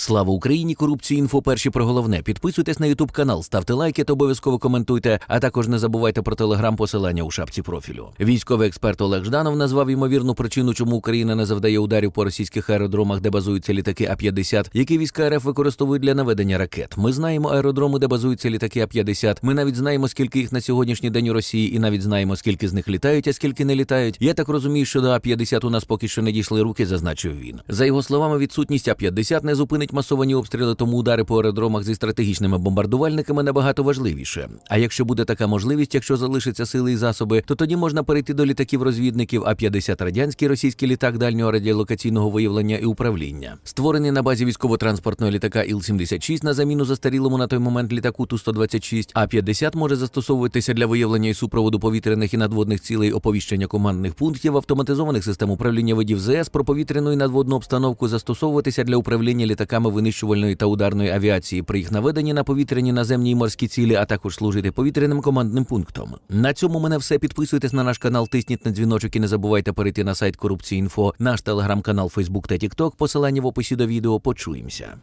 Слава Україні! Корупції інфо перші про головне. Підписуйтесь на Ютуб канал, ставте лайки та обов'язково коментуйте. А також не забувайте про телеграм посилання у шапці профілю. Військовий експерт Олег Жданов назвав ймовірну причину, чому Україна не завдає ударів по російських аеродромах, де базуються літаки А-50, які війська РФ використовують для наведення ракет. Ми знаємо аеродроми, де базуються літаки А-50. Ми навіть знаємо, скільки їх на сьогоднішній день у Росії, і навіть знаємо, скільки з них літають, а скільки не літають. Я так розумію, що до А-50 у нас поки що не дійшли руки, зазначив він. За його словами, відсутність А-50 не зупинить масовані обстріли, тому удари по аеродромах зі стратегічними бомбардувальниками набагато важливіше. А якщо буде така можливість, якщо залишаться сили і засоби, то тоді можна перейти до літаків розвідників А-50 радянський російський літак дальнього радіолокаційного виявлення і управління, створений на базі військово-транспортного літака Іл-76 на заміну застарілому на той момент літаку Ту-126, А-50 може застосовуватися для виявлення і супроводу повітряних і надводних цілей оповіщення командних пунктів, автоматизованих систем управління видів ЗС про повітряну і надводну обстановку застосовуватися для управління літаками винищувальної та ударної авіації при їх наведенні на повітряні, наземні і морські цілі, а також служити повітряним командним пунктом. На цьому мене все. Підписуйтесь на наш канал, тисніть на дзвіночок і не забувайте перейти на сайт Корупції.Інфо, наш телеграм-канал, Фейсбук та Тікток. Посилання в описі до відео. Почуємося.